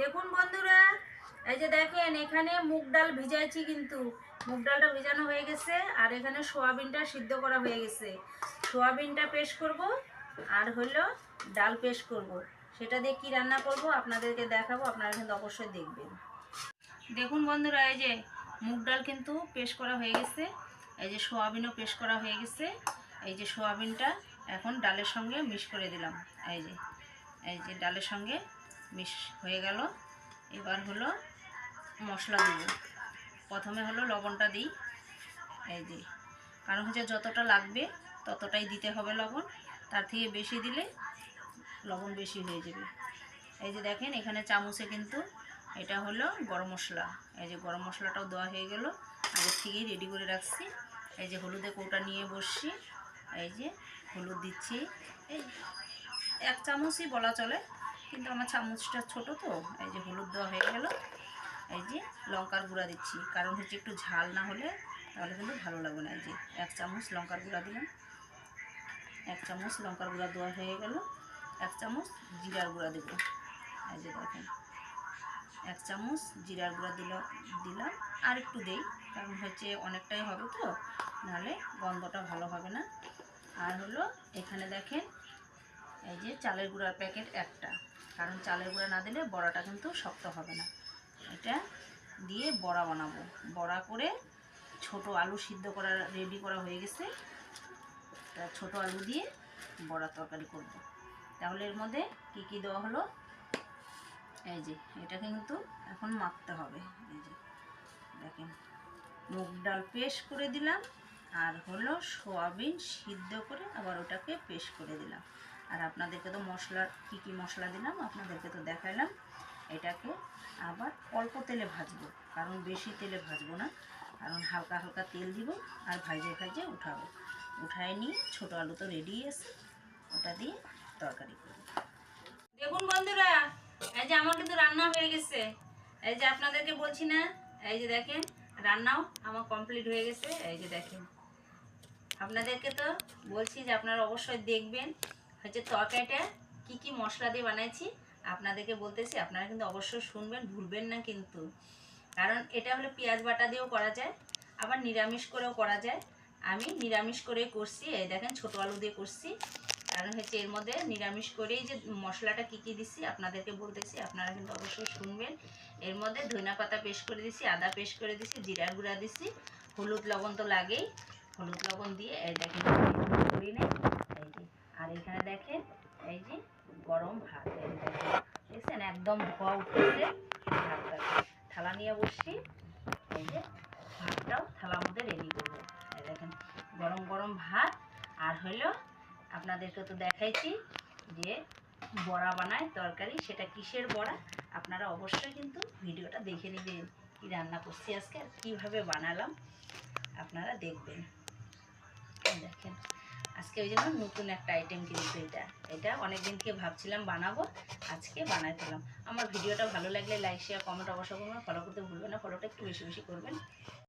দেখুন বন্ধুরা, এই যে দেখেন, এখানে মুগ ডাল ভিজাইছি কিন্তু। মুগ ডালটা ভিজানো হয়ে গেছে, আর এখানে সোয়াবিনটা সিদ্ধ করা হয়ে গেছে। সোয়াবিনটা পেস্ট করব, আর হলো ডাল পেস্ট করব। সেটা দিয়ে কী রান্না করব, আপনাদেরকে দেখাবো, আপনারা কিন্তু অবশ্যই দেখবেন। দেখুন বন্ধুরা, এই যে মুগ ডাল কিন্তু পেস্ট করা হয়ে গেছে, এই যে সোয়াবিনও পেস্ট করা হয়ে গেছে। এই যে সোয়াবিনটা এখন ডালের সঙ্গে মিক্স করে দিলাম, এই যে এই যে ডালের সঙ্গে মিক্স হয়ে গেল। এবার হলো মশলা দেব। প্রথমে হলো লবণটা দিই। এই যে, কারণ হচ্ছে যতটা লাগবে ততটাই দিতে হবে লবণ। তার থেকে বেশি দিলে লবণ বেশি হয়ে যাবে। এই যে দেখেন, এখানে চামচে কিন্তু এটা হলো গরম মশলা। এই যে গরম মশলাটাও দেওয়া হয়ে গেল। আগের থেকেই রেডি করে রাখছি। এই যে হলুদে কৌটা নিয়ে বসছি। এই যে হলুদ দিচ্ছি। এই এক চামচই বলা চলে। কিন্তু আমার চামচটা ছোট তো, এই যে হলুদ দেওয়া হয়ে গেল। এই যে লঙ্কার গুঁড়া দিচ্ছি, কারণ হচ্ছে একটু ঝাল না হলে তাহলে কিন্তু ভালো লাগবে না। এই যে এক চামচ লঙ্কার গুঁড়া দিলাম। এক চামচ লঙ্কার গুঁড়া দেওয়া হয়ে গেল। এক চামচ জিরার গুঁড়া দেবো। এই যে দেখেন, এক চামচ জিরার গুঁড়া দিল, দিলাম। আর একটু দেই, কারণ হচ্ছে অনেকটাই হবে তো, নাহলে গন্ধটা ভালো হবে না। আর হলো এখানে দেখেন, এই যে চালের গুঁড়ার প্যাকেট একটা। কারণ চালের গুঁড়া না দিলে বড়াটা কিন্তু শক্ত হবে না। এটা দিয়ে বড়া বানাবো। বড়া করে ছোট আলু সিদ্ধ করা রেডি করা হয়ে গেছে। তা ছোট আলু দিয়ে বড়া তরকারি করব। তাহলে এর মধ্যে কি কি দেওয়া হলো? এই যে, এটাকে কিন্তু এখন মাখতে হবে। এই যে, দেখেন, মুগ ডাল পেস্ট করে দিলাম। আর হলো সোয়াবিন সিদ্ধ করে আবার ওটাকে পেস্ট করে দিলাম। আর আপনাদেরকে তো মশলা কি কি মশলা দিলাম আপনাদেরকে তো দেখাইলাম। এটাকে আবার অল্প তেলে ভাজবো, কারণ বেশি তেলে ভাজবো না, কারণ হালকা হালকা তেল দিব আর ভাজে ভাজে উঠাবো। উঠায় নিয়ে ছোটো আলু তো রেডি আছে, ওটা দিয়ে তরকারি করব। দেখুন বন্ধুরা, এই যে আমার কিন্তু রান্না হয়ে গেছে। এই যে আপনাদেরকে বলছি না, এই যে দেখেন, রান্নাও আমার কমপ্লিট হয়ে গেছে। এই যে দেখেন, আপনাদেরকে তো বলছি যে আপনারা অবশ্যই দেখবেন। হচ্ছে তরকারিটা কি কি মশলা দিয়ে বানাইছি, আপনাদেরকে বলতেছি, আপনারা কিন্তু অবশ্যই শুনবেন, ভুলবেন না কিন্তু। কারণ এটা হলো পেঁয়াজ বাটা দিয়েও করা যায়, আবার নিরামিষ করেও করা যায়। আমি নিরামিষ করে করছি, এই দেখেন ছোটো আলু দিয়ে করছি। কারণ হচ্ছে এর মধ্যে নিরামিষ করেই যে মশলাটা কি কি দিছি, আপনাদেরকে বলতেছি, আপনারা কিন্তু অবশ্যই শুনবেন। এর মধ্যে ধনিয়া পাতা পেস্ট করে দিছি, আদা পেস্ট করে দিছি জিরার গুঁড়া দিছি, হলুদ লবণ তো লাগেই। হলুদ লবণ দিয়ে এই দেখেন, করি নেই। একদম ধোয়া উঠতেছে থালা নিয়ে বসছি। এই যে ভাতটাও থালার মধ্যে রেডি করব। দেখেন, গরম গরম ভাত। আর হলো আপনাদেরকে তো দেখাইছি যে বড়া বানায়, তরকারি, সেটা কিসের বড়া? আপনারা অবশ্যই কিন্তু ভিডিওটা দেখে নেবেন কি রান্না করছি আজকে আর কীভাবে বানালাম। আপনারা দেখবেন। দেখেন। আজকে ওই জন্য নতুন একটা আইটেম কিন্তু এটা। এটা অনেক দিন থেকে ভাবছিলাম বানাবো, আজকে বানাই ফেলাম আমার ভিডিওটা ভালো লাগলে লাইক শেয়ার কমেন্ট অবশ্যই করবেন। ফলো করতে ভুলবেন না। ফলোটা একটু বেশি বেশি করবেন।